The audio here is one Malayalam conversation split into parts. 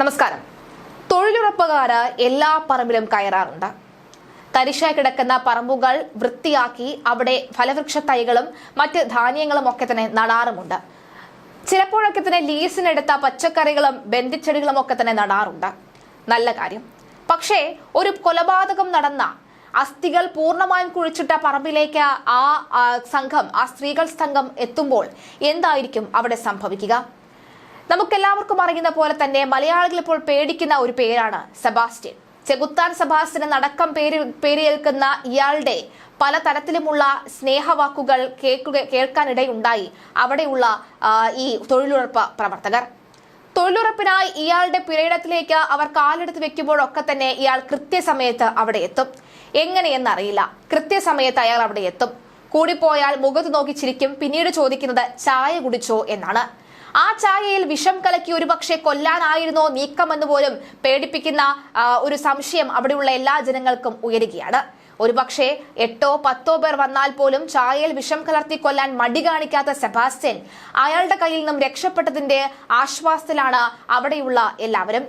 നമസ്കാരം. തൊഴിലുറപ്പുകാര് എല്ലാ പറമ്പിലും കയറാറുണ്ട്. തരിശായി കിടക്കുന്ന പറമ്പുകൾ വൃത്തിയാക്കി അവിടെ ഫലവൃക്ഷ തൈകളും മറ്റ് ധാന്യങ്ങളും ഒക്കെ തന്നെ നടാറുമുണ്ട്. ചിലപ്പോഴൊക്കെ തന്നെ ലീസിനെടുത്ത പച്ചക്കറികളും ബന്ധിച്ചെടികളും ഒക്കെ തന്നെ നടാറുണ്ട്. നല്ല കാര്യം. പക്ഷേ ഒരു കൊലപാതകം നടന്ന അസ്ഥികൾ പൂർണമായും കുഴിച്ചിട്ട പറമ്പിലേക്ക് ആ, സംഘം ആ സ്ത്രീകൾ സംഘം എത്തുമ്പോൾ എന്തായിരിക്കും അവിടെ സംഭവിക്കുക? നമുക്കെല്ലാവർക്കും അറിയുന്ന പോലെ തന്നെ മലയാളികൾ ഇപ്പോൾ പേടിക്കുന്ന ഒരു പേരാണ് സെബാസ്റ്റ്യൻ. ചെകുത്താൻ സെബാസ്റ്റ്യൻ അടക്കം പേര് പേരേൽക്കുന്ന ഇയാളുടെ പല തരത്തിലുമുള്ള സ്നേഹവാക്കുകൾ കേൾക്കുക കേൾക്കാനിടയുണ്ടായി അവിടെയുള്ള ഈ തൊഴിലുറപ്പ് പ്രവർത്തകർ. തൊഴിലുറപ്പിനായി ഇയാളുടെ പിരീഡത്തിലേക്ക് അവർ കാലെടുത്ത് വെക്കുമ്പോഴൊക്കെ തന്നെ ഇയാൾ കൃത്യസമയത്ത് അവിടെ എത്തും. എങ്ങനെയെന്നറിയില്ല. കൃത്യസമയത്ത് അയാൾ അവിടെ എത്തും. കൂടിപ്പോയാൽ മുഖത്ത് നോക്കി ചിരിക്കും. പിന്നീട് ചോദിക്കുന്നത് ചായ കുടിച്ചോ എന്നാണ്. ആ ചായയിൽ വിഷം കലക്കി ഒരുപക്ഷെ കൊല്ലാനായിരുന്നോ നീക്കമെന്ന് പോലും പേടിപ്പിക്കുന്ന ഒരു സംശയം അവിടെയുള്ള എല്ലാ ജനങ്ങൾക്കും ഉയരുകയാണ്. ഒരുപക്ഷെ എട്ടോ പത്തോ പേർ വന്നാൽ പോലും ചായയിൽ വിഷം കലർത്തി കൊല്ലാൻ മടി കാണിക്കാത്ത സെബാസ്റ്റ്യൻ അയാളുടെ കയ്യിൽ നിന്നും രക്ഷപ്പെട്ടതിന്റെ ആശ്വാസത്തിലാണ് അവിടെയുള്ള എല്ലാവരും.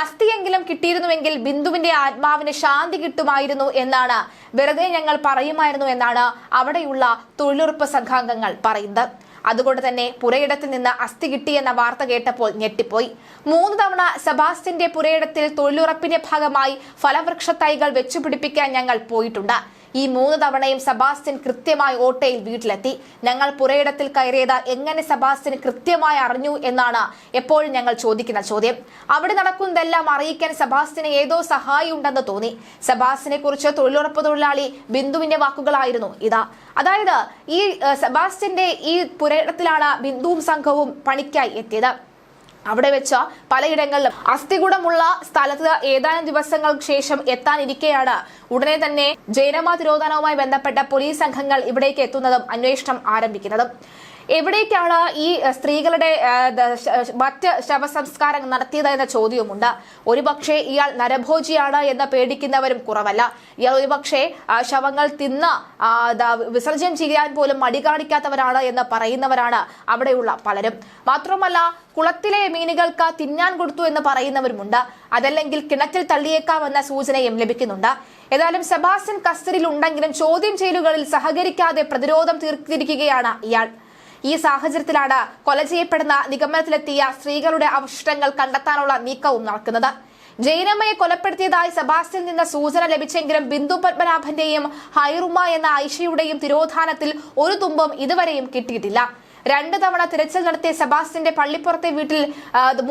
അസ്ഥിയെങ്കിലും കിട്ടിയിരുന്നുവെങ്കിൽ ബിന്ദുവിന്റെ ആത്മാവിന് ശാന്തി കിട്ടുമായിരുന്നു എന്നാണ് വെറുതെ ഞങ്ങൾ പറയുമായിരുന്നു എന്നാണ് അവിടെയുള്ള തൊഴിലുറപ്പ് സംഘാംഗങ്ങൾ പറയുന്നത്. അതുകൊണ്ട് തന്നെ പുരയിടത്തിൽ നിന്ന് അസ്ഥി കിട്ടിയെന്ന വാർത്ത കേട്ടപ്പോൾ ഞെട്ടിപ്പോയി. മൂന്ന് തവണ സെബാസ്റ്റിന്റെ പുരയിടത്തിൽ തൊഴിലുറപ്പിന്റെ ഭാഗമായി ഫലവൃക്ഷ തൈകൾ വെച്ചുപിടിപ്പിക്കാൻ ഞങ്ങൾ പോയിട്ടുണ്ട്. ഈ മൂന്ന് തവണയും സെബാസ്റ്റ്യൻ കൃത്യമായി ഓട്ടയിൽ വീട്ടിലെത്തി. ഞങ്ങൾ പുരയിടത്തിൽ കയറിയത് എങ്ങനെ സെബാസ്റ്റ്യൻ കൃത്യമായി അറിഞ്ഞു എന്നാണ് എപ്പോഴും ഞങ്ങൾ ചോദിക്കുന്ന ചോദ്യം. അവിടെ നടക്കുന്നതെല്ലാം അറിയിക്കാൻ സെബാസ്റ്റ്യന് ഏതോ സഹായി ഉണ്ടെന്ന് തോന്നി. സെബാസ്റ്റ്യനെ കുറിച്ച് തൊഴിലുറപ്പ് തൊഴിലാളി ബിന്ദുവിന്റെ വാക്കുകളായിരുന്നു ഇതാ. അതായത് ഈ സബാസ്റ്റിന്റെ ഈ പുരയിടത്തിലാണ് ബിന്ദുവും സംഘവും പണിക്കായി എത്തിയത്. അവിടെ വെച്ച് പലയിടങ്ങളിലും അസ്ഥികൂടമുള്ള സ്ഥലത്ത് ഏതാനും ദിവസങ്ങൾക്ക് ശേഷം എത്താനിരിക്കെയാണ്. ഉടനെ തന്നെ ജയരമ തിരോധാനവുമായി ബന്ധപ്പെട്ട പോലീസ് സംഘങ്ങൾ ഇവിടേക്ക് എത്തുന്നതും അന്വേഷണം ആരംഭിക്കുന്നതും. എവിടേക്കാണ് ഈ സ്ത്രീകളുടെ മറ്റ് ശവസംസ്കാരം നടത്തിയത് എന്ന ചോദ്യവുമുണ്ട്. ഒരുപക്ഷെ ഇയാൾ നരഭോജിയാണ് എന്ന് പേടിക്കുന്നവരും കുറവല്ല. ഇയാൾ ഒരുപക്ഷെ ശവങ്ങൾ തിന്ന് വിസർജ്യം ചെയ്യാൻ പോലും മടി കാണിക്കാത്തവരാണ് എന്ന് പറയുന്നവരാണ് അവിടെയുള്ള പലരും. മാത്രമല്ല കുളത്തിലെ മീനുകൾക്ക് തിന്നാൻ കൊടുത്തു എന്ന് പറയുന്നവരുമുണ്ട്. അതല്ലെങ്കിൽ കിണറ്റിൽ തള്ളിയേക്കാമെന്ന സൂചനയും ലഭിക്കുന്നുണ്ട്. ഏതായാലും സെബാസ്റ്റ്യൻ കസ്റ്റഡിയിൽ ഉണ്ടെങ്കിലും ചോദ്യം ചെയ്യലുകളിൽ സഹകരിക്കാതെ പ്രതിരോധം തീർത്തിരിക്കുകയാണ് ഇയാൾ. ഈ സാഹചര്യത്തിലാണ് കൊല ചെയ്യപ്പെടുന്ന നിഗമനത്തിലെത്തിയ സ്ത്രീകളുടെ അവശിഷ്ടങ്ങൾ കണ്ടെത്താനുള്ള നീക്കവും നടക്കുന്നത്. ജൈനമ്മയെ കൊലപ്പെടുത്തിയതായി സെബാസ്റ്റ്യൻ നിന്ന് സൂചന ലഭിച്ചെങ്കിലും ബിന്ദു പത്മനാഭന്റെയും ഹൈറുമ എന്ന ഐഷയുടെയും തിരോധാനത്തിൽ ഒരു തുമ്പും ഇതുവരെയും കിട്ടിയിട്ടില്ല. രണ്ട് തവണ തിരച്ചിൽ നടത്തിയ സെബാസ്റ്റ്യന്റെ പള്ളിപ്പുറത്തെ വീട്ടിൽ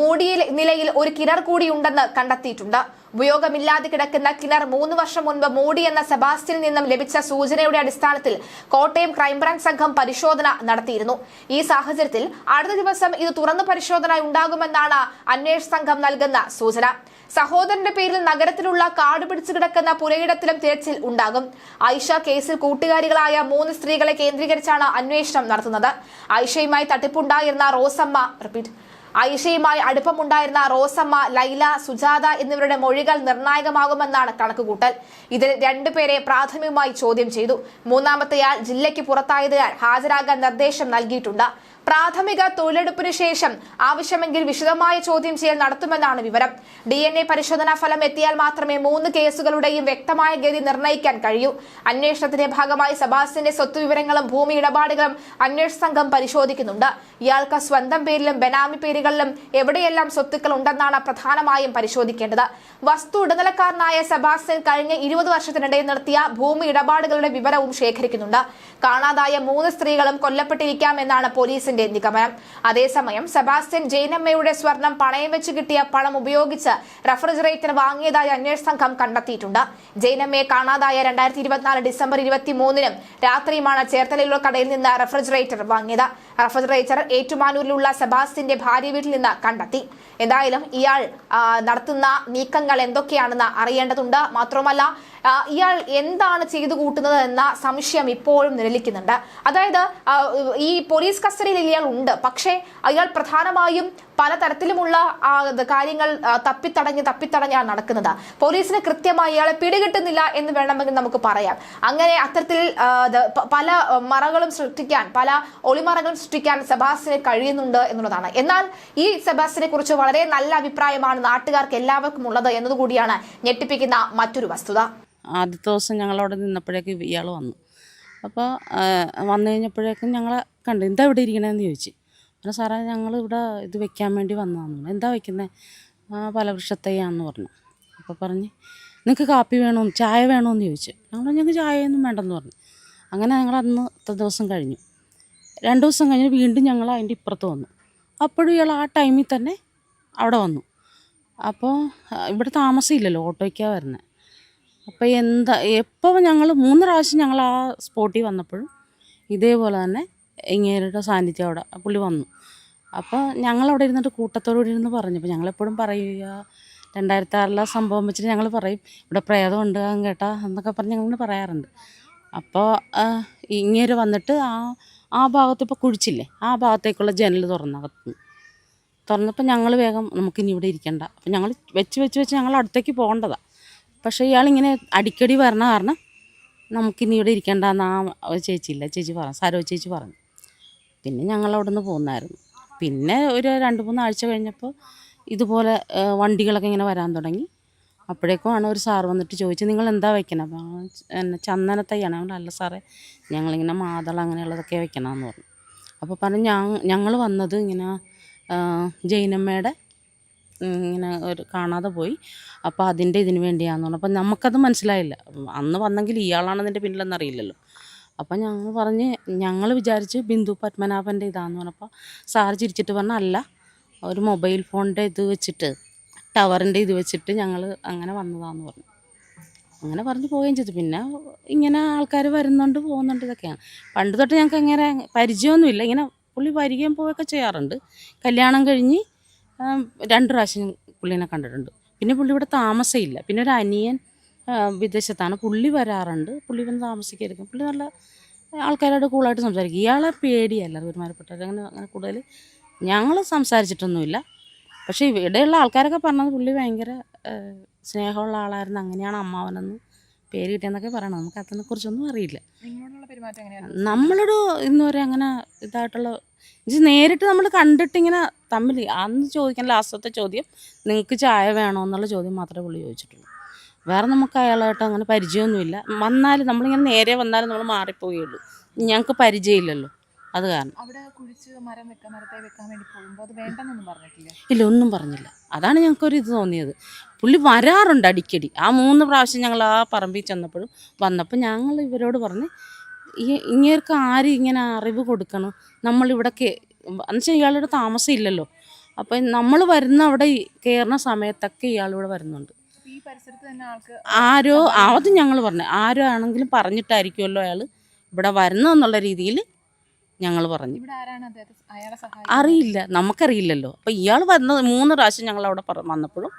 മൂടിയ നിലയിൽ ഒരു കിണർ കൂടി ഉണ്ടെന്ന് കണ്ടെത്തിയിട്ടുണ്ട്. ഉപയോഗമില്ലാതെ കിടക്കുന്ന കിണർ മൂന്ന് വർഷം മുൻപ് മൂടി എന്ന സെബാസ്റ്റ്യനിൽ നിന്നും ലഭിച്ച സൂചനയുടെ അടിസ്ഥാനത്തിൽ കോട്ടയം ക്രൈംബ്രാഞ്ച് സംഘം പരിശോധന നടത്തിയിരുന്നു. ഈ സാഹചര്യത്തിൽ അടുത്ത ദിവസം ഇത് തുറന്നു പരിശോധന ഉണ്ടാകുമെന്നാണ് അന്വേഷണ സംഘം നൽകുന്ന സൂചന. സഹോദരന്റെ പേരിൽ നഗരത്തിലുള്ള കാട് പിടിച്ചു കിടക്കുന്ന പുരയിടത്തിലും തിരച്ചിൽ ഉണ്ടാകും. ഐഷ കേസിൽ കൂട്ടുകാരികളായ മൂന്ന് സ്ത്രീകളെ കേന്ദ്രീകരിച്ചാണ് അന്വേഷണം നടത്തുന്നത്. ഐഷയുമായി തട്ടിപ്പുണ്ടായിരുന്ന റോസമ്മ റിപ്പീറ്റ്. ഐഷയുമായി അടുപ്പമുണ്ടായിരുന്ന റോസമ്മ ലൈല സുജാത എന്നിവരുടെ മൊഴികൾ നിർണായകമാകുമെന്നാണ് കണക്കുകൂട്ടൽ. ഇതിൽ രണ്ടുപേരെ പ്രാഥമികമായി ചോദ്യം ചെയ്തു. മൂന്നാമത്തെയാൾ ജില്ലയ്ക്ക് പുറത്തായതിനാൽ ഹാജരാകാൻ നിർദ്ദേശം നൽകിയിട്ടുണ്ട്. പ്രാഥമിക തൊഴിലെടുപ്പിന് ശേഷം ആവശ്യമെങ്കിൽ വിശദമായ ചോദ്യം ചെയ്യൽ നടത്തുമെന്നാണ് വിവരം. ഡി എൻ എ പരിശോധനാ ഫലം എത്തിയാൽ മാത്രമേ മൂന്ന് കേസുകളുടെയും വ്യക്തമായ ഗതി നിർണയിക്കാൻ കഴിയൂ. അന്വേഷണത്തിന്റെ ഭാഗമായി സബാസിന്റെ സ്വത്ത് വിവരങ്ങളും ഭൂമി ഇടപാടുകളും അന്വേഷണ സംഘം പരിശോധിക്കുന്നുണ്ട്. ഇയാൾക്ക് സ്വന്തം പേരിലും ബനാമി പേരുകളിലും എവിടെയെല്ലാം സ്വത്തുക്കൾ ഉണ്ടെന്നാണ് പ്രധാനമായും പരിശോധിക്കേണ്ടത്. വസ്തു ഇടനിലക്കാരനായ സെബാസ്റ്റ്യൻ കഴിഞ്ഞ ഇരുപത് വർഷത്തിനിടെ നടത്തിയ ഭൂമി ഇടപാടുകളുടെ വിവരവും ശേഖരിക്കുന്നുണ്ട്. കാണാതായ മൂന്ന് സ്ത്രീകളും കൊല്ലപ്പെട്ടിരിക്കാമെന്നാണ് പോലീസിന്റെ നിഗമനം. അതേസമയം സെബാസ്റ്റ്യൻ ജൈനമ്മയുടെ സ്വർണം പണയം വെച്ച് കിട്ടിയ പണം ഉപയോഗിച്ച് റെഫ്രിജറേറ്റർ വാങ്ങിയതായി അന്വേഷണ സംഘം കണ്ടെത്തിയിട്ടുണ്ട്. ജൈനമ്മയെ കാണാതായ രണ്ടായിരത്തി ഇരുപത്തിനാല് ഡിസംബർ ഇരുപത്തിമൂന്നിനും രാത്രിയുമാണ് ചേർത്തലയിലുള്ള കടയിൽ നിന്ന് റെഫ്രിജറേറ്റർ വാങ്ങിയത്. റെഫ്രിജറേറ്റർ ഏറ്റുമാനൂരിലുള്ള സെബാസ്റ്റിന്റെ ഭാര്യ വീട്ടിൽ നിന്ന് കണ്ടെത്തി. എന്തായാലും ഇയാൾ നടത്തുന്ന നീക്കങ്ങൾ എന്തൊക്കെയാണെന്ന് അറിയേണ്ടതുണ്ട്. മാത്രമല്ല ഇയാൾ എന്താണ് ചെയ്തു കൂട്ടുന്നത് എന്ന സംശയം ഇപ്പോഴും നിലനിൽക്കുന്നുണ്ട്. അതായത് ഈ പോലീസ് കസ്റ്റഡിയിൽ ഇയാൾ ഉണ്ട്. പക്ഷേ അയാൾ പ്രധാനമായും പലതരത്തിലുമുള്ള കാര്യങ്ങൾ തപ്പിത്തടഞ്ഞ് തപ്പിത്തടഞ്ഞാണ് നടക്കുന്നത്. പോലീസിന് കൃത്യമായി ഇയാളെ പിടികിട്ടുന്നില്ല എന്ന് വേണമെങ്കിൽ നമുക്ക് പറയാം. അങ്ങനെ അത്തരത്തിൽ പല മറകളും സൃഷ്ടിക്കാൻ പല ഒളിമറകളും സൃഷ്ടിക്കാൻ സെബാസ്റ്റിന് കഴിയുന്നുണ്ട് എന്നുള്ളതാണ്. എന്നാൽ ഈ സെബാസ്റ്റിനെ കുറിച്ച് വളരെ നല്ല അഭിപ്രായമാണ് നാട്ടുകാർക്ക് എല്ലാവർക്കും ഉള്ളത് എന്നതുകൂടിയാണ് ഞെട്ടിപ്പിക്കുന്ന മറ്റൊരു വസ്തുത. ആദ്യത്തെ ദിവസം ഞങ്ങളവിടെ നിന്നപ്പോഴേക്ക് ഇയാൾ വന്നു. അപ്പോൾ വന്നു കഴിഞ്ഞപ്പോഴേക്കും ഞങ്ങളെ കണ്ടു. എന്താ ഇവിടെ ഇരിക്കണമെന്ന് ചോദിച്ചു. പിന്നെ സാറേ ഞങ്ങൾ ഇവിടെ ഇത് വെക്കാൻ വേണ്ടി വന്നതാണ്. എന്താ വെക്കുന്നത് ഫലവൃക്ഷത്തയ്യാന്ന് പറഞ്ഞു. അപ്പോൾ പറഞ്ഞ് നിങ്ങൾക്ക് കാപ്പി വേണോ? ചായ വേണോന്ന് ചോദിച്ചു. ഞങ്ങൾ ഞങ്ങൾക്ക് ചായയൊന്നും വേണ്ടെന്ന് പറഞ്ഞു. അങ്ങനെ ഞങ്ങൾ അന്നത്തെ ദിവസം കഴിഞ്ഞു. രണ്ട് ദിവസം കഴിഞ്ഞ് വീണ്ടും ഞങ്ങൾ അതിന്റെ ഇപ്പുറത്ത് വന്നു. അപ്പോഴും ഇയാൾ ആ ടൈമിൽ തന്നെ അവിടെ വന്നു. അപ്പോൾ ഇവിടെ താമസമില്ലല്ലോ ഓട്ടോയ്ക്കാണ് വരുന്നത് അപ്പോൾ എന്താ എപ്പോൾ ഞങ്ങൾ മൂന്ന് പ്രാവശ്യം ഞങ്ങൾ ആ സ്പോട്ടിൽ വന്നപ്പോഴും ഇതേപോലെ തന്നെ ഇങ്ങേരുടെ സാന്നിധ്യം അവിടെ പുള്ളി വന്നു. അപ്പോൾ ഞങ്ങളവിടെ ഇരുന്നിട്ട് കൂട്ടത്തോടുകൂടി ഇരുന്ന് പറഞ്ഞു. അപ്പോൾ ഞങ്ങളെപ്പോഴും പറയുക രണ്ടായിരത്തി ആറിലെ സംഭവം വെച്ചിട്ട് ഞങ്ങൾ പറയും ഇവിടെ പ്രേതം ഉണ്ട് കേട്ടാ എന്നൊക്കെ പറഞ്ഞ് ഞങ്ങൾ പറയാറുണ്ട്. അപ്പോൾ ഇങ്ങേര് വന്നിട്ട് ആ ആ ഭാഗത്ത് ഇപ്പോൾ കുഴിച്ചില്ലേ ആ ഭാഗത്തേക്കുള്ള ജനൽ തുറന്നകത്ത്. തുറന്നപ്പോൾ ഞങ്ങൾ വേഗം നമുക്കിനി ഇവിടെ ഇരിക്കണ്ട. അപ്പം ഞങ്ങൾ വെച്ച് വെച്ച് വെച്ച് ഞങ്ങൾ അടുത്തേക്ക് പോകേണ്ടതാണ് പക്ഷേ ഇയാളിങ്ങനെ അടിക്കടി വരണ കാരണം നമുക്കിനി ഇവിടെ ഇരിക്കണ്ടെന്ന് ആ ചേച്ചിയില്ല ചേച്ചി പറഞ്ഞു സരോ ചേച്ചി പറഞ്ഞു. പിന്നെ ഞങ്ങൾ അവിടെ നിന്ന് പോകുന്നായിരുന്നു പിന്നെ ഒരു രണ്ട് മൂന്ന് ആഴ്ച കഴിഞ്ഞപ്പോൾ ഇതുപോലെ വണ്ടികളൊക്കെ ഇങ്ങനെ വരാൻ തുടങ്ങി. അപ്പോഴേക്കുമാണ് ഒരു സാർ വന്നിട്ട് ചോദിച്ചു നിങ്ങൾ എന്താ വെക്കണം അപ്പോൾ എന്നെ ചന്ദനത്തൈയാണ് ഞാൻ പറഞ്ഞു, അല്ല സാറേ ഞങ്ങളിങ്ങനെ മാതള അങ്ങനെയുള്ളതൊക്കെ വെക്കണമെന്ന് പറഞ്ഞു. അപ്പോൾ പറഞ്ഞു ഞങ്ങൾ വന്നത് ഇങ്ങനെ ജൈനമ്മയുടെ ഇങ്ങനെ ഒരു കാണാതെ പോയി. അപ്പോൾ അതിന്റെ ഇതിന് വേണ്ടിയാണെന്ന് പറഞ്ഞു. അപ്പോൾ നമുക്കത് മനസ്സിലായില്ല. അന്ന് വന്നെങ്കിൽ ഇയാളാണ് അതിന്റെ പിന്നിലെന്നറിയില്ലല്ലോ അപ്പോൾ ഞങ്ങൾ പറഞ്ഞ് ഞങ്ങൾ വിചാരിച്ച് ബിന്ദു പത്മനാഭന്റെ ഇതാന്ന് പറഞ്ഞപ്പോൾ സാർ ചിരിച്ചിട്ട് പറഞ്ഞ അല്ല ഒരു മൊബൈൽ ഫോണിന്റെ ഇത് വെച്ചിട്ട് ടവറിന്റെ ഇത് വെച്ചിട്ട് ഞങ്ങൾ അങ്ങനെ വന്നതാന്ന് പറഞ്ഞു. അങ്ങനെ പറഞ്ഞ് പോവുകയും ചെയ്തു. പിന്നെ ഇങ്ങനെ ആൾക്കാർ വരുന്നുണ്ട് പോകുന്നുണ്ട് ഇതൊക്കെയാണ്. പണ്ട് തൊട്ട് ഞങ്ങൾക്ക് അങ്ങനെ പരിചയമൊന്നുമില്ല. ഇങ്ങനെ പുള്ളി വരികയും പോവുകയൊക്കെ ചെയ്യാറുണ്ട്. കല്യാണം കഴിഞ്ഞ് രണ്ട് പ്രാവശ്യം പുള്ളീനെ കണ്ടിട്ടുണ്ട്. പിന്നെ പുള്ളി ഇവിടെ താമസമില്ല. പിന്നെ ഒരു അനിയൻ വിദേശത്താണ്. പുള്ളി വരാറുണ്ട്. പുള്ളി വന്ന് താമസിക്കായിരിക്കും. പുള്ളി നല്ല ആൾക്കാരോട് കൂളായിട്ട് സംസാരിക്കും. ഇയാളെ പേടിയല്ല പെരുമാറപ്പെട്ടവർ അങ്ങനെ അങ്ങനെ കൂടുതൽ ഞങ്ങൾ സംസാരിച്ചിട്ടൊന്നുമില്ല. പക്ഷേ ഇവിടെയുള്ള ആൾക്കാരൊക്കെ പറഞ്ഞത് പുള്ളി ഭയങ്കര സ്നേഹമുള്ള ആളായിരുന്നു. അങ്ങനെയാണ് അമ്മാവനെന്ന് പേര് കിട്ടിയെന്നൊക്കെ പറയണം നമുക്ക് അതിനെക്കുറിച്ചൊന്നും അറിയില്ല. നിങ്ങളോടുള്ള പെരുമാറ്റം എങ്ങനെയാണ് നമ്മളോട് ഇന്ന് വരെ അങ്ങനെ ഇതായിട്ടുള്ള ഇത് നേരിട്ട് നമ്മൾ കണ്ടിട്ടിങ്ങനെ തമ്മിൽ അന്ന് ചോദിക്കാൻ ലാസ്റ്റത്തെ ചോദ്യം നിങ്ങൾക്ക് ചായ വേണോ? എന്നുള്ള ചോദ്യം മാത്രമേ പുള്ളി ചോദിച്ചിട്ടുള്ളൂ. വേറെ നമുക്ക് അയാളായിട്ട് അങ്ങനെ പരിചയമൊന്നുമില്ല. വന്നാലും നമ്മളിങ്ങനെ നേരെ വന്നാലും നമ്മൾ മാറിപ്പോവുകയുള്ളൂ. ഞങ്ങൾക്ക് പരിചയമില്ലല്ലോ. അത് കാരണം. ഇല്ല ഒന്നും പറഞ്ഞില്ല. അതാണ് ഞങ്ങൾക്കൊരു ഇത് തോന്നിയത്. പുള്ളി വരാറുണ്ട് അടിക്കടി. ആ മൂന്ന് പ്രാവശ്യം ഞങ്ങൾ ആ പറമ്പിൽ ചെന്നപ്പോഴും വന്നപ്പോൾ ഞങ്ങൾ ഇവരോട് പറഞ്ഞ് ഈ ഇങ്ങേർക്ക് ആരും ഇങ്ങനെ അറിവ് കൊടുക്കണം? നമ്മളിവിടെ കേ എന്നുവെച്ചാൽ ഇയാളുടെ താമസം ഇല്ലല്ലോ അപ്പം നമ്മൾ വരുന്ന അവിടെ കയറുന്ന സമയത്തൊക്കെ ഇയാളിവിടെ വരുന്നുണ്ട്. ആരോ അത് ഞങ്ങൾ പറഞ്ഞു. ആരോ ആണെങ്കിലും പറഞ്ഞിട്ടായിരിക്കുമല്ലോ അയാൾ ഇവിടെ വരുന്നതെന്നുള്ള രീതിയിൽ ഞങ്ങൾ പറഞ്ഞു. അറിയില്ല. നമുക്കറിയില്ലല്ലോ. അപ്പം ഇയാൾ വന്നത് മൂന്ന് പ്രാവശ്യം ഞങ്ങൾ അവിടെ വന്നപ്പോഴും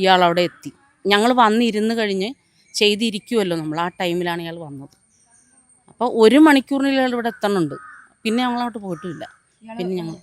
ഇയാൾ അവിടെ എത്തി. ഞങ്ങൾ വന്നിരുന്ന് കഴിഞ്ഞ് ചെയ്തിരിക്കുമല്ലോ നമ്മൾ ആ ടൈമിലാണ് ഇയാൾ വന്നത്. അപ്പോൾ ഒരു മണിക്കൂറിനുള്ളിൽ ഇയാൾ ഇവിടെ എത്തണുണ്ട്. പിന്നെ ഞങ്ങളവിടെ പോയിട്ടില്ല. ഇയാൾ പിന്നെ ഞങ്ങൾ